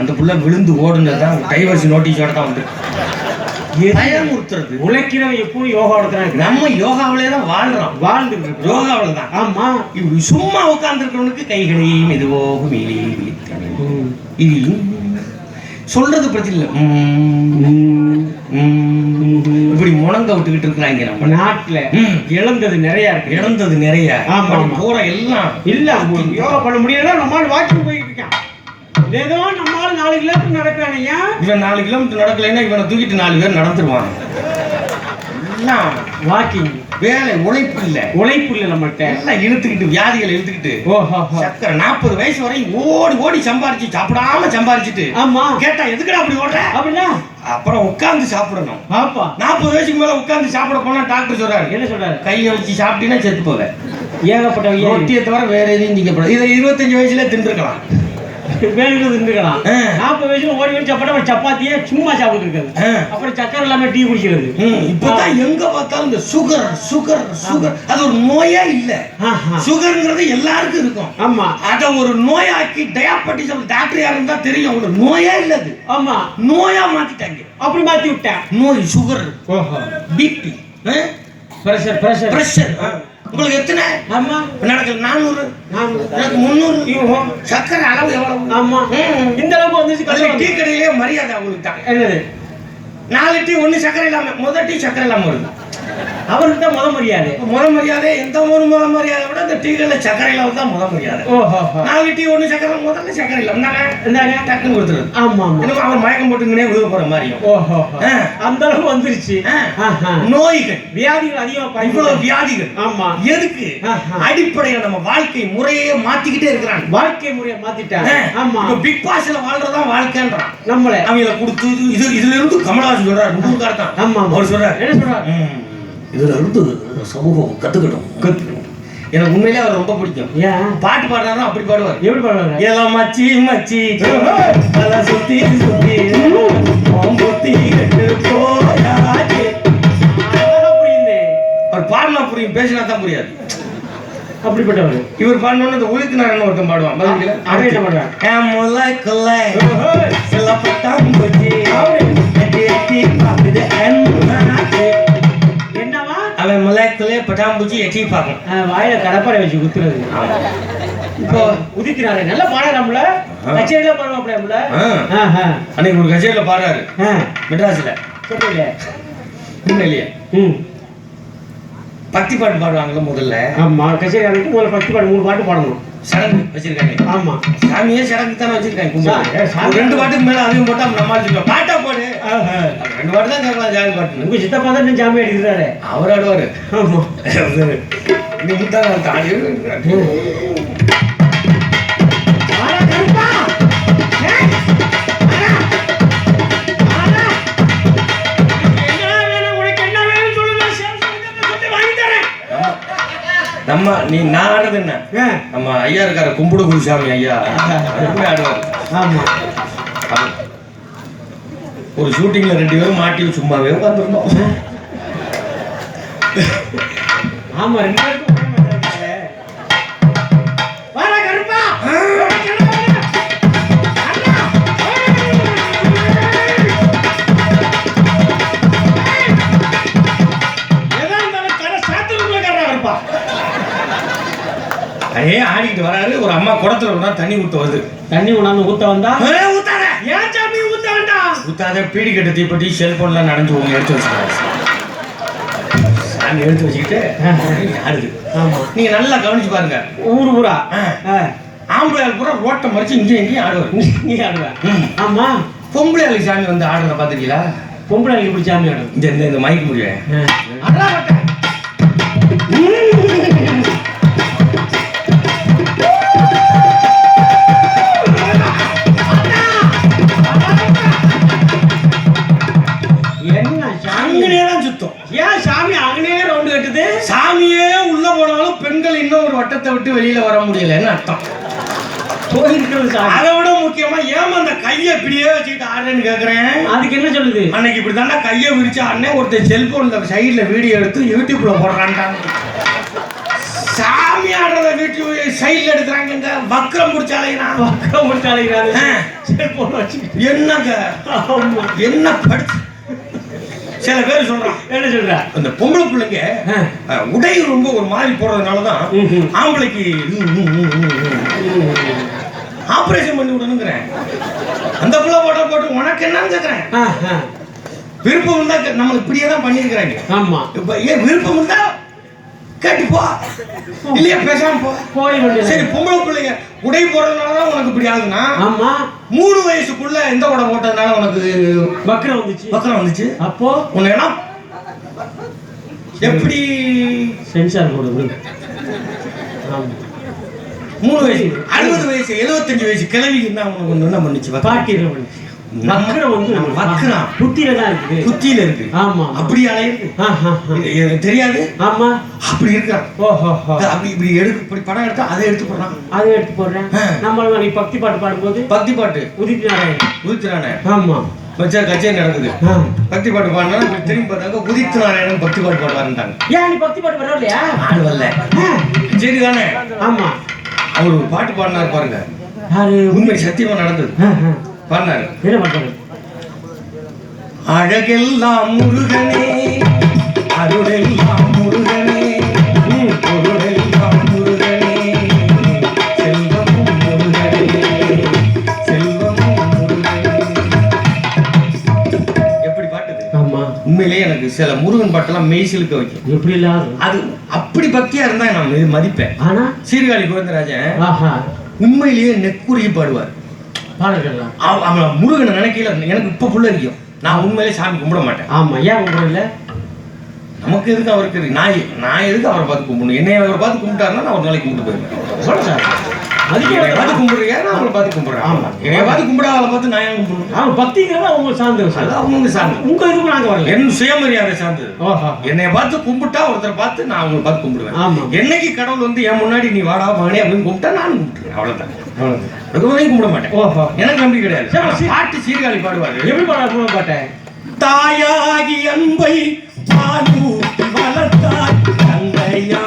அந்த புள்ள விழுந்து ஓடுனது தான் டைவர்ஸ் நோட்டீஸோட தான் வந்து பயமுறுத்துறது உழைக்கிறவன் எப்பவும் தான் இருக்கிறான் நம்ம யோகாவிலே தான் வாழ்றோம். யோகாவில தான். ஆமா. இப்படி சும்மா உட்கார்ந்துருக்கிறவனுக்கு கைகளை மெதுவாக மேலே. இது சொல்றது பிரச்சனை இல்லை. இப்படி முழங்க விட்டுக்கிட்டு இருக்கிறாங்க நம்ம. நாட்டுல. இழந்தது நிறைய இருக்கு. இழந்தது நிறைய. போற எல்லாம் இல்ல யோகா பண்ண முடியல நம்மால் வாக்கிங் போயிட்டு இருக்கான். ஏதோ நம்மால் நாலு கிலோமீட்டர் நடக்கிறானையா இவன் நாலு கிலோமீட்டர் நடக்கலைன்னா இவனை தூக்கிட்டு நாலு பேர் நடந்துருவான் வாக்கிங் வேலை உழைப்பு இல்ல. உழைப்பு இல்ல நம்மகிட்ட எல்லாம் இழுத்துக்கிட்டு வியாதிகள் இழுத்துக்கிட்டு? ஓஹோ. சக்கரை நாற்பது வயசு வரையும் ஓடி ஓடி சம்பாரிச்சு சாப்பிடாம சம்பாரிச்சுட்டு. ஆமா. கேட்டா எதுக்குடா அப்படி ஓடுற? அப்படின்னா? அப்புறம் உட்கார்ந்து சாப்பிடணும். பாப்பா நாற்பது வயசுக்கு மேல உட்கார்ந்து சாப்பிட போனா டாக்டர் சொல்றாரு. என்ன சொல்றாரு? கையை வச்சு சாப்பிட்டீங்கன்னா செத்து போவேன். ஏகப்பட்ட ரொட்டியை தவிர வேற எதையும் திங்கப்படாது இதை இருபத்தஞ்சு வயசுல தின்றுக்கலாம் வேணுங்கிறது இருந்துக்கலாம் ஆ. நாற்பது வயசுல ஓடி சாப்பிட்டா ஒரு சப்பாத்தியே சும்மா சாப்பிட்டு இருக்காது. அப்புறம் சக்கரை இல்லாம டீ குடிக்கிறது. இப்பதான் எங்க பார்த்தாலும் இந்த சுகர் சுகர் சுகர் அது ஒரு நோயே இல்ல. சுகர்ங்கிறது எல்லாருக்கும் இருக்கும். ஆமா. அத ஒரு நோயாக்கி டயாபட்டிஸ் டாக்டர் யாருன்னு தான் தெரியும். ஒரு நோயே இல்ல அது. ஆமா. நோயா மாத்திட்டாங்க. அப்படி மாத்தி விட்டேன். நோய் சுகர் ஓஹோ. பிபி பிரஷர் பிரஷர் பிரஷர் உங்களுக்கு எத்தனை? ஆமா. எனக்கு நானூறு. நான் எனக்கு முந்நூறு. ஐயோ. சக்கரை அளவு எவ்வளவு? ஆமா. இந்த அளவுக்கு வந்துச்சு டீ கடையிலே மரியாதை அவங்களுக்கு தான். என்னது? நாலு டீ ஒண்ணு சக்கரை இல்லாம முதல் டீ சக்கரை இல்லாம வருது. அவருக்கு தான் முத மரியாதை. முத மரியாதை எந்த ஒரு முத மரியாதை விட இந்த டீகள்ல சக்கரை இல்லாம தான் முத மரியாதை. ஓஹோ நாலு டீ ஒண்ணு சக்கரை முதல்ல சக்கரை இல்லாம இந்தாங்க, இந்தாங்க. டக்குன்னு கொடுத்துருது. ஆமா ஆமா. இன்னும் அவன் மயக்கம் போட்டுங்கனே விழுக போற மாதிரியும் ஓஹோ. அந்த அளவுக்கு வந்துருச்சு. நோய்கள். வியாதிகள் அதிகமா இவ்வளவு வியாதிகள். ஆமா. எதுக்கு. அடிப்படையில நம்ம வாழ்க்கை முறையே மாத்திக்கிட்டே இருக்கிறான் வாழ்க்கை முறையை மாத்திட்டாங்க ஆமா. இப்ப பிக் பாஸ்ல வாழ்றதான் வாழ்க்கைன்றான். நம்மள. அவங்கள கொடுத்து இது- இது இதுல இருந்து கமலஹாசன் சொல்றாரு முழுக்கார தான். ஆமா. அவர் சொல்றாரு. என்ன சொல்றாரு? "ம், இதுல இருந்து சமூகம் கத்துக்கணும் கத்துக்கணும் எனக்கு உண்மையிலே அவர் ரொம்ப பிடிக்கும். ஏன்? பாட்டு பாடுறாருன்னா அப்படி பாடுவார். எப்படி பாடுறாரு ஏலோ மச்சி மச்சி. தல சுத்தி சுத்தி. புரியுது. அவர் பாடினா புரியும் பேசினா தான் புரியாது. அப்படிப்பட்டவர். இவர் பாடணும்னு இந்த உயிர்த்தினாரன் ஒருத்தன் பாடுவான். என்ன பண்றான் ஏன் முல்லை கொல்லை சில பட்டாம்பூச்சி எட்டி எட்டி பார்க்குது என்னாச்சு? பட்டாம்பூச்சி எட்டி பார்க்கும். வாயில கடப்பாரை வச்சு குத்துறது. இப்போ உதிக்கிறாரு நல்ல பாடுறாம்ல கச்சேரியில பாடுவாப்ல அன்னைக்கு ஒரு கச்சேரியில் பாடுறாரு. மெட்ராஸில். உண்மையிலேயே ம். பக்தி பாட்டு பாடுவாங்கல்ல முதல்ல. ஆமா கச்சேரி முதல்ல பத்து பாட்டு மூணு பாட்டு பாடணும். சடங்கு வச்சிருக்காங்க. ஆமா. சாமியே சடங்கு தானே வச்சிருக்காங்க ரெண்டு பாட்டுக்கு மேல அதையும் போட்டா நம்ம சொல்லுவோம் பாட்டா பாடு. ரெண்டு பாட்டு தான் கேட்கலாம் ஜாதி பாட்டுன்னு உங்க சித்தப்பா தான் ஜாமி அடிக்கிறாரு. அவர் ஆடுவாரு ஆமா. இது முத்தாக நம்ம நீ நான் ஆடுறது என்ன? நம்ம ஐயா இருக்காரு கும்பிடு குருசாமி ஐயா. எப்பவுமே ஆடுவார். ஆமா. ஒரு ஷூட்டிங்ல ரெண்டு பேரும் மாட்டி சும்மாவே உட்காந்துருந்தோம் ஆமா ரெண்டு பேருக்கும் அதே ஆடிட்டு வராரு. ஒரு அம்மா குடத்துல கொண்டா தண்ணி ஊத்த வருது. தண்ணி உணாந்து ஊத்த வந்தா? ஊத்தாத. ஏன் சாமி ஊத்த வேண்டாம் ஊத்தாத பீடி கட்ட தீப்பெட்டி செல்போன்லாம் நடந்து உங்க எடுத்து வச்சுக்கிறாரு. சாமி எடுத்து வச்சுக்கிட்டு ஆமா. நீங்க நல்லா கவனிச்சு பாருங்க. ஊரு ஊரா. ஆம்பளை பூரா ரோட்டை மறிச்சு இங்கேயும் இங்கேயும் ஆடுவார். நீ நீ ஆடுவ. ம். ஆமா. பொம்பளை சாமி வந்து ஆடுறத பாத்துருக்கீங்களா பொம்பளை இப்படி சாமி ஆடும் இந்த இந்த- மைக் முடிய. வட்டத்தை விட்டு வெளியில வர முடியலன்னு அர்த்தம். அதை விட முக்கியமா ஏமா அந்த கையை இப்படியே வச்சுக்கிட்டு ஆடுறேன்னு கேக்குறேன்? அதுக்கு என்ன சொல்லுது? அன்னைக்கு இப்படி தாண்டா கையை விரிச்சு ஆடினேன் ஒருத்தன் செல்போன்ல சைடுல வீடியோ எடுத்து யூடியூப்ல போடுறான்டாங்க சாமி ஆடுறத வீட்டு சைடுல எடுக்கிறாங்க வக்கரம் முடிச்ச அலையிறான் பக்கம் போட்டு அழைக்கிறாரு ஆ. செல்போன் வச்சுக்கிட்டு. என்னங்க? என்ன படிச்சு சில பேர் சொல்றான் என்ன சொல்ற? அந்த பொம்பளை பிள்ளைங்க உடை ரொம்ப ஒரு மாதிரி போடுறதுனால தான் ம்ஹும். ஆம்பளைக்கு ஆபரேஷன் பண்ணி விடணுங்கிறேன். அந்த பிள்ளை போட்ட போட்டு உனக்கு என்னன்னு கேட்குறேன். விருப்பம் இருந்தா கே- நம்ம இப்படியே தான் பண்ணியிருக்கிறாங்க. ஆமா. இப்ப ஏன் விருப்பம் இருந்தா கேட்டு போ. இல்லையா பேசாம போ. போய் சரி பொம்பளை பிள்ளைங்க உடை போடுறதுனால தான் உனக்கு இப்படி ஆகுதுன்னா? ஆமா. மூணு வயசுக்குள்ள எந்த உடை போட்டதுனால உனக்கு பக்கரம் வந்துச்சு. பக்கம் வந்துச்சு? அப்போ? உன்னை என்ன? எப்படி? சென்சார் போடு மூணு வயசு அறுபது வயசு எழுபத்தஞ்சு வயசு கிழவிக்கு என்ன உனக்கு ஒண்ணு என்ன பண்ணுச்சு? வக்கரம்? பாட்டியில் வந்துச்சு. வக்கரம் வந்து வக்கரம். புத்தியில தான் இருக்குது. குத்தியில இருக்கு ஆமா அப்படி அலையுது தெரியாது. ஆமா. அப்படி இருக்கான். ஓஹோ. அப்படி இப்படி எடுக்க இப்படி படம் எடுத்தா அதை எடுத்து போடுறான். அதை எடுத்து போடுறேன். ஆ. நம்ம நீ பக்தி பாட்டு பாடும்போது பக்தி பாட்டு. உதித் நாராயணன். உதித்ரானே ஆமா. வச்சா கச்சேரி நடக்குது. பக்தி பாட்டு பாடினா திரும்பி பார்த்தாங்க உதித் நாராயணன் பக்தி பாட்டு பாடுவாருன்ட்டாங்க ஏன் நீ பக்தி பாட்டு பாடுற இல்லையா? ஆள் வரல சரி தானே ஆமா. அவர் ஒரு பாட்டு பாடினாரு பாருங்க. உண்மை சத்தியமா நடந்தது. என்ன பண்றது அழகெல்லாம் முருகனே அருளெல்லாம் முருகனே பொருளெல்லாம் முருகனே. செல்வமும் முருகனே செல்வமும் முருகனே. எப்படி பாட்டுது? ஆமா. உண்மையிலேயே எனக்கு சில முருகன் பாட்டெல்லாம் மெய்சிலுக்க வைக்கும். எப்படி இல்லாத அது அப்படி பக்தியா இருந்தா நான் மதிப்பேன். ஆனா? சீர்காழி கோவிந்தராஜன் ஆஹா. உண்மையிலேயே நெக்குருகி பாடுவார். பாடல்கள்லாம் அவ- அவன் முருகனை நினைக்கல எனக்கு இப்ப புள்ள இருக்கும் நான் உண்மையிலேயே சாமி கும்பிட மாட்டேன். ஆமா ஏன் கும்பிடல? நமக்கு எதுக்கு அவருக்கு? நான் நான் எதுக்கு அவரை பார்த்து கும்பிடணும்? என்னை அவரை பார்த்து கும்பிட்டாருன்னா நான் ஒரு நாளைக்கு கும்பிட்டு போயிருவேன் சொல்லுங்க என்னை பார்த்து கும்பிடுறீங்க? நான் பார்த்து கும்பிடுறேன் ஆமா. என்னை பார்த்து கும்பிடாத பார்த்து நான் ஏன் கும்பிடணும் ஆமா பக்திங்கிறது அவங்க சார்ந்த விஷயம் அது அவங்க சார்ந்தது உங்க இதுக்கு நாங்க வரல. என் சுயமரியாதை சார்ந்தது ஓஹோ என்னை பார்த்து கும்பிட்டா ஒருத்தரை பார்த்து நான் அவங்களை பார்த்து கும்பிடுவேன். ஆமா. என்னைக்கு கடவுள் வந்து என் முன்னாடி நீ வாடா மகனே அப்படின்னு கும்பிட்டா நானும் கும்பிட்டுருவேன். அவ்வளவுதான். அதுக்கு கும்பிட மாட்டேன். ஓஹோ. எனக்கு நம்பிக்கை கிடையாது. சரி, சரி. பாட்டு சீர்காழி பாடுவாரு. எப்படி பாட பாட்டேன். தாயாகி அன்பை பாலூட்டி வளர்த்தாய் தந்தையா